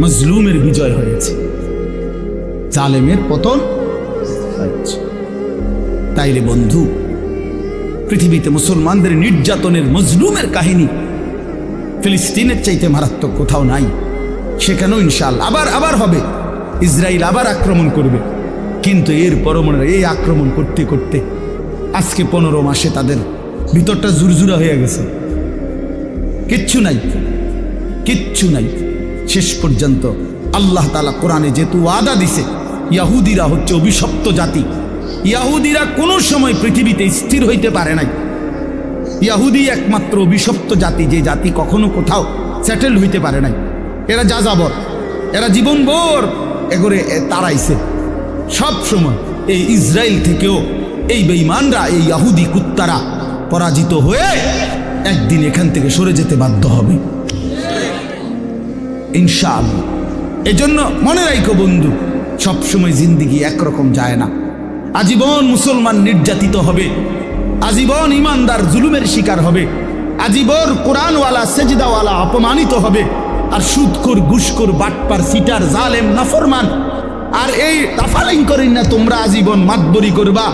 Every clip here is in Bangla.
মজলুমের বিজয় হয়েছে। জালেমের পতন? হয়েছে তাইলে বন্ধু পৃথিবীতে মুসলমানদের নির্যাতনের মজলুমের কাহিনী ফিলিস্তিনের চাইতে মারাত্মক কোথাও নাই। সেখানেও ইনশাল আবার আবার হবে। ইসরায়েল আবার আক্রমণ করবে। কিন্তু এর পরমনের এই আক্রমণ করতে করতে আজকে পনেরো মাসে তাদের ভিতরটা জুরজুরা হয়ে গেছে। কিচ্ছু নাই কিচ্ছু নাই। শেষ পর্যন্ত আল্লাহ তালা কোরআনে যেহেতু ওয়াদা দিছে, ইয়াহুদিরা হচ্ছে অভিশপ্ত জাতি। ইয়াহুদিরা কোনো সময় পৃথিবীতে স্থির হইতে পারে নাই। ইয়াহুদি একমাত্র অভিশপ্ত জাতি, যে জাতি কখনো কোথাও সেটেল হইতে পারে নাই। এরা যা যাবর এরা জীবন ভোর এগোরে এ সব সময় এই ইসরায়েল থেকেও এই বেঈমানরা, এই ইয়াহুদি কুত্তারা পরাজিত হয়ে একদিন এখান থেকে সরে যেতে বাধ্য হবে। ইনশাআল্লাহ। এজন্য মনে রাখো বন্ধু সবসময় জিন্দিগি একরকম যায় না। আজীবন মুসলমান নির্যাতিত হবে, আজীবন ইমানদার জুলুমের শিকার হবে, আজীবন কোরআনওয়ালা, সেজদাওয়ালা অপমানিত হবে, আর সুদকুর ঘুষকুর বাটপার, সিটার, জালেম, নাফরমান আর এই তাফালিং করেন না, তোমরা আজীবন মাতবরি করবা।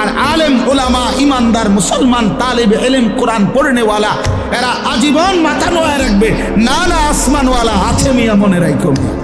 আর আলেম ওলামা ইমানদার, মুসলমান, তালেব, এলেম, কোরআন পড়নেওয়ালা, এরা আজীবন মাথা নোয়া রাখবে। না না, আসমানওয়ালা, আছে মিয়া, মনে রাখো মিয়া